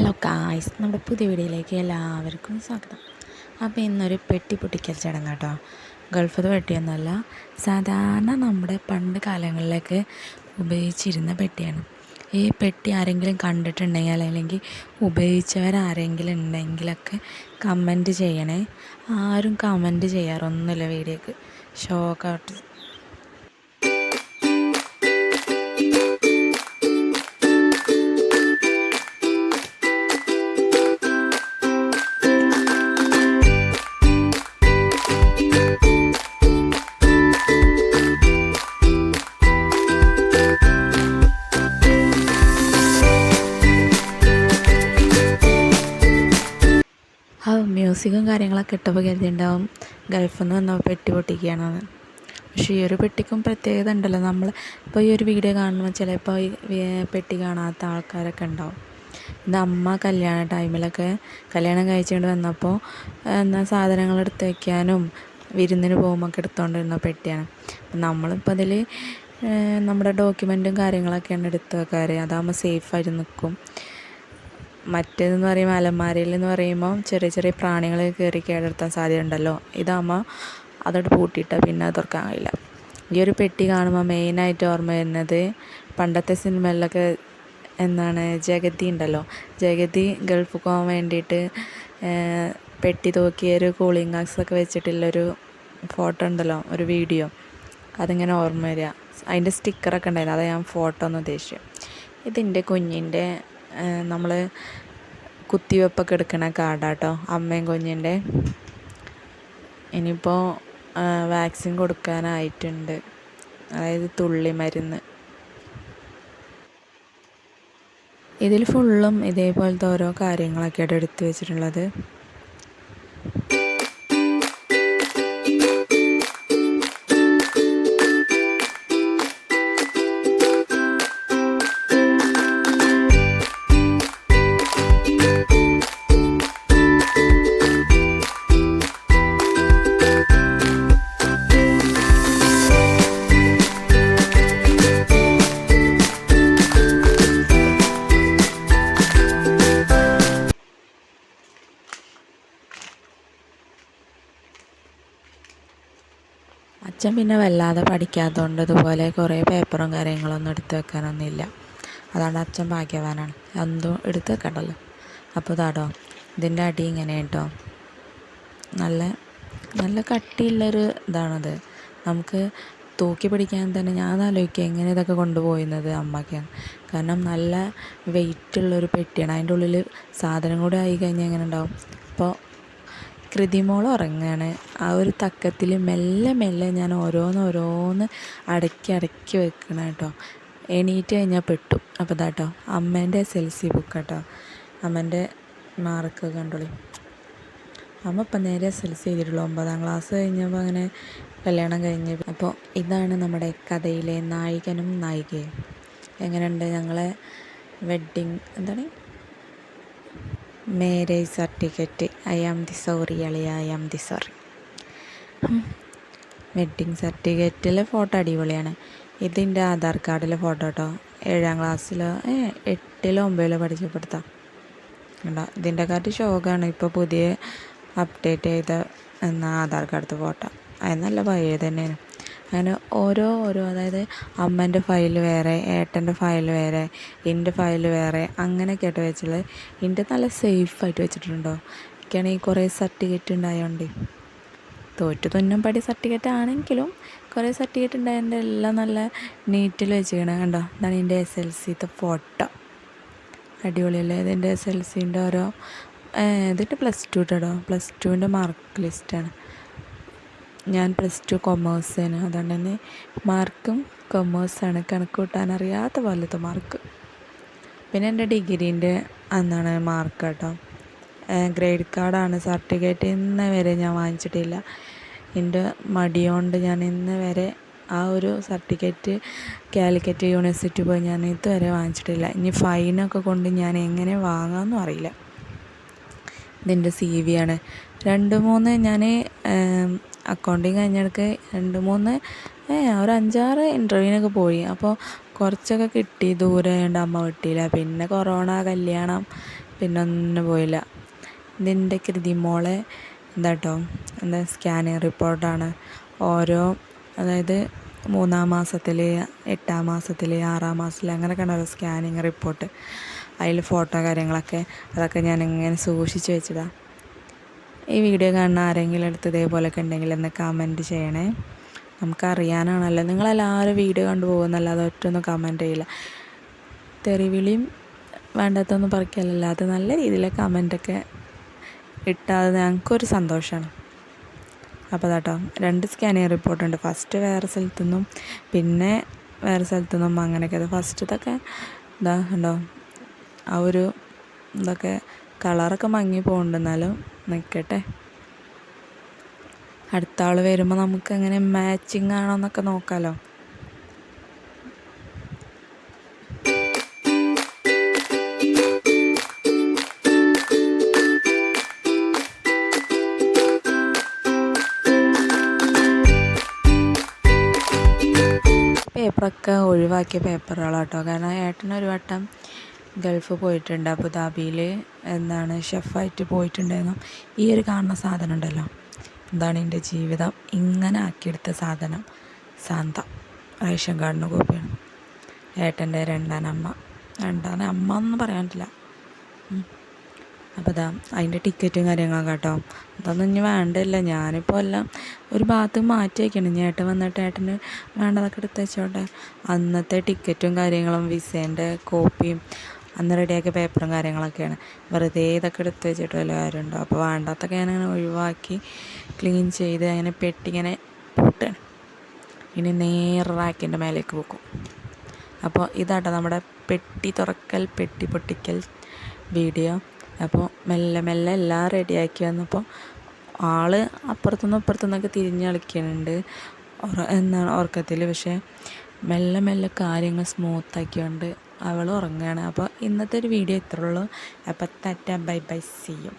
Hello കായ്സ് നമ്മുടെ പുതിയ വീഡിയോയിലേക്ക് എല്ലാവർക്കും സ്വാഗതം. അപ്പോൾ ഇന്നൊരു പെട്ടി പൊട്ടിക്കൽ ചടങ്ങ് കേട്ടോ. ഗൾഫത് പെട്ടിയൊന്നുമല്ല സാധാരണ നമ്മുടെ പണ്ട് കാലങ്ങളിലൊക്കെ ഉപയോഗിച്ചിരുന്ന പെട്ടിയാണ്. ഈ പെട്ടി ആരെങ്കിലും കണ്ടിട്ടുണ്ടെങ്കിൽ അല്ലെങ്കിൽ ഉപയോഗിച്ചവരാരെങ്കിലും ഉണ്ടെങ്കിലൊക്കെ കമന്റ് ചെയ്യണേ. ആരും കമന്റ് ചെയ്യാറൊന്നുമില്ല വീഡിയോക്ക്. ഷോക്കായിട്ട് ആ മ്യൂസിക്കും കാര്യങ്ങളൊക്കെ ഇട്ടപ്പോൾ കരുതിയിട്ടുണ്ടാവും ഗൾഫിൽ നിന്ന് വന്ന പെട്ടി പൊട്ടിക്കുകയാണെന്ന്. പക്ഷേ ഈ ഒരു പെട്ടിക്കും പ്രത്യേകത ഉണ്ടല്ലോ. നമ്മൾ ഇപ്പോൾ ഈ ഒരു വീഡിയോ കാണുമ്പോൾ ചിലപ്പോൾ ഈ പെട്ടി കാണാത്ത ആൾക്കാരൊക്കെ ഉണ്ടാവും. ഇത് അമ്മ കല്യാണ ടൈമിലൊക്കെ കല്യാണം കഴിച്ചുകൊണ്ട് വന്നപ്പോൾ എന്നാൽ സാധനങ്ങൾ എടുത്ത് വയ്ക്കാനും വിരുന്നിന് പോകുമ്പോൾ ഒക്കെ എടുത്തുകൊണ്ടിരുന്ന പെട്ടിയാണ് നമ്മളിപ്പോൾ അതിൽ നമ്മുടെ ഡോക്യുമെന്റും കാര്യങ്ങളൊക്കെയാണ് എടുത്ത് വെക്കാറ്. അതാകുമ്പോൾ സേഫായിട്ട് നിൽക്കും. മറ്റേതെന്ന് പറയുമ്പോൾ അലമാരയിൽ എന്ന് പറയുമ്പോൾ ചെറിയ ചെറിയ പ്രാണികൾ കയറി കേടെടുത്താൻ സാധ്യത ഉണ്ടല്ലോ ഇതാകുമ്പോൾ അതോട്ട് പൂട്ടിയിട്ടാൽ പിന്നെ അത് തുറക്കാൻ കഴിയില്ല. ഈ ഒരു പെട്ടി കാണുമ്പോൾ മെയിനായിട്ട് ഓർമ്മ വരുന്നത് പണ്ടത്തെ സിനിമയിലൊക്കെ എന്താണ് ജഗതി ഉണ്ടല്ലോ. ജഗതി ഗൾഫ് പോകാൻ വേണ്ടിയിട്ട് പെട്ടി തൂക്കിയ ഒരു കൂളിംഗ് ഗ്ലാസ്സൊക്കെ വെച്ചിട്ടുള്ളൊരു ഫോട്ടോ ഉണ്ടല്ലോ ഒരു വീഡിയോ. അതിങ്ങനെ ഓർമ്മ വരിക അതിന്റെ സ്റ്റിക്കറൊക്കെ ഉണ്ടായിരുന്നു. അതാണ് ഞാൻ ഫോട്ടോ ഒന്ന് ഉദ്ദേശിച്ചത്. ഇതിന്റെ കുഞ്ഞിന്റെ നമ്മൾ കുത്തിവെപ്പൊക്കെ എടുക്കണ കാർഡാട്ടോ അമ്മയും കുഞ്ഞിന്റെ. ഇനിയിപ്പോൾ വാക്സിൻ കൊടുക്കാനായിട്ടുണ്ട്. അതായത് തുള്ളി മരുന്ന്. ഇതിൽ ഫുള്ളും ഇതേപോലത്തെ ഓരോ കാര്യങ്ങളൊക്കെയാണ് എടുത്തു വെച്ചിട്ടുള്ളത്. അച്ഛൻ പിന്നെ വല്ലാതെ പഠിക്കാത്തതുകൊണ്ട് ഇതുപോലെ കുറേ പേപ്പറും കാര്യങ്ങളൊന്നും എടുത്ത് വെക്കാനൊന്നുമില്ല. അതാണ് അച്ഛൻ ഭാഗ്യവാനാണ്. എന്തും എടുത്ത് വെക്കണ്ടല്ലോ. അപ്പോൾ ഇതാടോ ഇതിന്റെ അടി ഇങ്ങനെ കേട്ടോ നല്ല നല്ല കട്ടിയുള്ളൊരു ഇതാണത്. നമുക്ക് തൂക്കി പിടിക്കാൻ തന്നെ ഞാൻ ആലോചിക്കുക എങ്ങനെ ഇതൊക്കെ കൊണ്ടുപോയിരുന്നത് അമ്മയ്ക്ക്. കാരണം നല്ല വെയിറ്റ് വെയിറ്റുള്ളൊരു പെട്ടിയാണ്. അതിന്റെ ഉള്ളിൽ സാധനം കൂടെ ആയി കഴിഞ്ഞാൽ എങ്ങനെ ഉണ്ടാവും? അപ്പോൾ കൃതിമോൾ ഉറങ്ങുകയാണ് ആ ഒരു തക്കത്തിൽ മെല്ലെ മെല്ലെ ഞാൻ ഓരോന്ന് ഓരോന്ന് അടക്കി അടക്കി വെക്കണം കേട്ടോ. എണീറ്റ് കഴിഞ്ഞാൽ പെട്ടു. അപ്പോൾ ഇതാട്ടോ അമ്മേന്റെ എസ് എൽ സി ബുക്ക് കേട്ടോ അമ്മേന്റെ മാർക്ക് കണ്ടോളി. അമ്മ ഇപ്പം നേരെ എസ് എൽ സി ചെയ്തിട്ടുള്ളൂ ഒമ്പതാം ക്ലാസ് കഴിഞ്ഞപ്പോൾ അങ്ങനെ കല്യാണം കഴിഞ്ഞ്. അപ്പോൾ ഇതാണ് നമ്മുടെ കഥയിലെ നായകനും നായികയും. എങ്ങനെയുണ്ട് ഞങ്ങളെ വെഡ്ഡിങ് എന്താണ്? Marriage certificate. I am the sorry അളി I am the sorry. Wedding സർട്ടിഫിക്കറ്റിലെ photo അടിപൊളിയാണ്. ഇതിന്റെ ആധാർ കാർഡിലെ ഫോട്ടോ കേട്ടോ ഏഴാം ക്ലാസ്സിലോ ഏ എട്ടിലോ ഒമ്പതിലോ പഠിച്ചപ്പെടുത്താം കണ്ടോ? ഇതിന്റെ കാർഡ് ഷോക്കാണ് ഇപ്പോൾ പുതിയ അപ്ഡേറ്റ് ചെയ്ത എന്ന ആധാർ കാർഡ് ഫോട്ടോ. അത് നല്ല പഴയ തന്നെയാണ്. അങ്ങനെ ഓരോ ഓരോ അതായത് അമ്മേന്റെ ഫയൽ വേറെ ഏട്ടന്റെ ഫയൽ വേറെ എന്റെ ഫയൽ വേറെ അങ്ങനെയൊക്കെ ആയിട്ട് വെച്ചുള്ളത് എന്റെ നല്ല സേഫായിട്ട് വെച്ചിട്ടുണ്ടോ? എനിക്കാണെങ്കിൽ കുറേ സർട്ടിഫിക്കറ്റ് ഉണ്ടായതുകൊണ്ട് തോറ്റു തുന്നം പടി സർട്ടിഫിക്കറ്റ് ആണെങ്കിലും കുറേ സർട്ടിഫിക്കറ്റ് ഉണ്ടായതിന്റെ എല്ലാം നല്ല നീറ്റിൽ വെച്ചിരിക്കണം. കണ്ടോ? ഇതാണ് എന്റെ എസ് എൽ സിത്തെ ഫോട്ടോ അടിപൊളിയല്ലേ? ഇതിന്റെ എസ് എൽ സിന്റെ ഓരോ ഇതിന്റെ പ്ലസ് ടു കേട്ടോ പ്ലസ് ടുവിന്റെ മാർക്ക് ലിസ്റ്റാണ് ഞാൻ പ്ലസ് ടു ആണ്. അതുകൊണ്ട് തന്നെ മാർക്കും കൊമേഴ്സാണ് കണക്ക് കൂട്ടാൻ അറിയാത്ത പോലത്തെ മാർക്ക് പിന്നെ എന്റെ ഡിഗ്രീന്റെ അന്നാണ് മാർക്ക് കേട്ടോ. ഗ്രേഡ് കാർഡാണ് സർട്ടിഫിക്കറ്റ് ഇന്ന് വരെ ഞാൻ വാങ്ങിച്ചിട്ടില്ല. എന്റെ മടിയോണ്ട് ഞാൻ ഇന്ന് വരെ ആ ഒരു സർട്ടിഫിക്കറ്റ് കാലിക്കറ്റ് യൂണിവേഴ്സിറ്റി പോയി ഞാൻ ഇതുവരെ വാങ്ങിച്ചിട്ടില്ല. ഇനി ഫൈനൊക്കെ കൊണ്ട് ഞാൻ എങ്ങനെ വാങ്ങാമെന്നും അറിയില്ല. ഇതിന്റെ സി വി ആണ്. രണ്ട് മൂന്ന് ഞാൻ അക്കൗണ്ടിങ് കഴിഞ്ഞിടക്ക് രണ്ട് മൂന്ന് ഒരു അഞ്ചാറ് ഇന്റർവ്യൂവിനൊക്കെ പോയി. അപ്പോൾ കുറച്ചൊക്കെ കിട്ടി. ദൂരെ ആയതുകൊണ്ട് അമ്മ വിട്ടില്ല പിന്നെ കൊറോണ കല്യാണം പിന്നെ ഒന്നും പോയില്ല. ഇതിന്റെ കൃതിമോളെ എന്താ കേട്ടോ എന്താ സ്കാനിങ് റിപ്പോർട്ടാണ് ഓരോ അതായത് മൂന്നാം മാസത്തിൽ എട്ടാം മാസത്തിൽ ആറാം മാസത്തിൽ അങ്ങനെയൊക്കെ ഓരോ സ്കാനിങ് റിപ്പോർട്ട് അതിൽ ഫോട്ടോ കാര്യങ്ങളൊക്കെ അതൊക്കെ ഞാൻ ഇങ്ങനെ സൂക്ഷിച്ച് വെച്ചതാണ് ഈ വീഡിയോ കാണുന്ന ആരെങ്കിലും അടുത്ത് ഇതേപോലെയൊക്കെ ഉണ്ടെങ്കിൽ ഒന്ന് കമന്റ് ചെയ്യണേ. നമുക്കറിയാനാണല്ലോ നിങ്ങളെല്ലാവരും വീഡിയോ കണ്ടു പോകുന്നല്ലാതെ ഒറ്റൊന്നും കമന്റ് ചെയ്യില്ല. തെറിവിളിയും വേണ്ടാത്തൊന്നും പറിക്കലല്ല. അത് നല്ല രീതിയിൽ കമന്റൊക്കെ ഇട്ടാൽ ഞങ്ങൾക്കൊരു സന്തോഷമാണ്. അപ്പോൾ അതാട്ടോ രണ്ട് സ്കാനിങ് റിപ്പോർട്ടുണ്ട് ഫസ്റ്റ് വേറെ സ്ഥലത്തു നിന്നും പിന്നെ വേറെ സ്ഥലത്തു നിന്നും അങ്ങനെയൊക്കെ. അത് ഫസ്റ്റത്തൊക്കെ ഇതാ ഉണ്ടോ ആ ഒരു ഇതൊക്കെ കളറൊക്കെ മങ്ങി പോകുന്നുണ്ട് നിൽക്കട്ടെ. അടുത്ത ആൾ വരുമ്പോൾ നമുക്ക് എങ്ങനെ മാച്ചിങ് ആണോ എന്നൊക്കെ നോക്കാമല്ലോ പേപ്പറൊക്കെ ഒഴിവാക്കിയ പേപ്പറുകളാട്ടോ കാരണം ഏട്ടനൊരു വട്ടം ഗൾഫ് പോയിട്ടുണ്ട്. അബുദാബിയിൽ എന്താണ് ഷെഫായിട്ട് പോയിട്ടുണ്ടായിരുന്നു. ഈ ഒരു കാണുന്ന സാധനം ഉണ്ടല്ലോ. എന്താണ് എന്റെ ജീവിതം. ഇങ്ങനെ ആക്കിയെടുത്ത സാധനം. സാന്ത. റേഷൻ കാർഡിന് കോപ്പിയാണ്. ഏട്ടന്റെ രണ്ടാനമ്മ രണ്ടാന അമ്മ എന്ന് പറയാൻ പറ്റില്ല അപ്പോൾ ഇതാ അതിന്റെ ടിക്കറ്റും കാര്യങ്ങളും കേട്ടോ. അതൊന്നും ഇനി വേണ്ടല്ല. ഞാനിപ്പോൾ എല്ലാം ഒരു ഭാഗത്ത് മാറ്റി വയ്ക്കണം ഇനി ഏട്ടൻ വന്നിട്ട് ഏട്ടന് വേണ്ടതൊക്കെ എടുത്ത് വെച്ചോട്ടെ. അന്നത്തെ ടിക്കറ്റും കാര്യങ്ങളും വിസേന്റെ കോപ്പിയും അന്ന് റെഡിയാക്കിയ പേപ്പറും കാര്യങ്ങളൊക്കെയാണ്. വെറുതെ ഇതൊക്കെ എടുത്ത് വെച്ചിട്ട് വല്ല കാര്യമുണ്ടോ? അപ്പോൾ വേണ്ടാത്തൊക്കെ ഞാനങ്ങനെ ഒഴിവാക്കി ക്ലീൻ ചെയ്ത് അങ്ങനെ പെട്ടിങ്ങനെ പൂട്ടാണ്. ഇനി നേരെ റാക്കിന്റെ മേലേക്ക് വെക്കും അപ്പോൾ ഇതാട്ടോ നമ്മുടെ പെട്ടി തുറക്കൽ പെട്ടി പൊട്ടിക്കൽ വീഡിയോ. അപ്പോൾ മെല്ലെ മെല്ലെ എല്ലാം റെഡിയാക്കി വന്നപ്പോൾ ആൾ അപ്പുറത്തുനിന്ന് ഇപ്പുറത്തുനിന്നൊക്കെ തിരിഞ്ഞ് കളിക്കുന്നുണ്ട്. എന്നാണ് ഉറക്കത്തിൽ പക്ഷേ മെല്ലെ മെല്ലെ കാര്യങ്ങൾ സ്മൂത്താക്കിക്കൊണ്ട് അവൾ ഉറങ്ങുകയാണ് അപ്പോൾ ഇന്നത്തെ ഒരു വീഡിയോ ഇത്രയുള്ളൂ അപ്പോൾ തറ്റ ബൈ ബൈ സി യു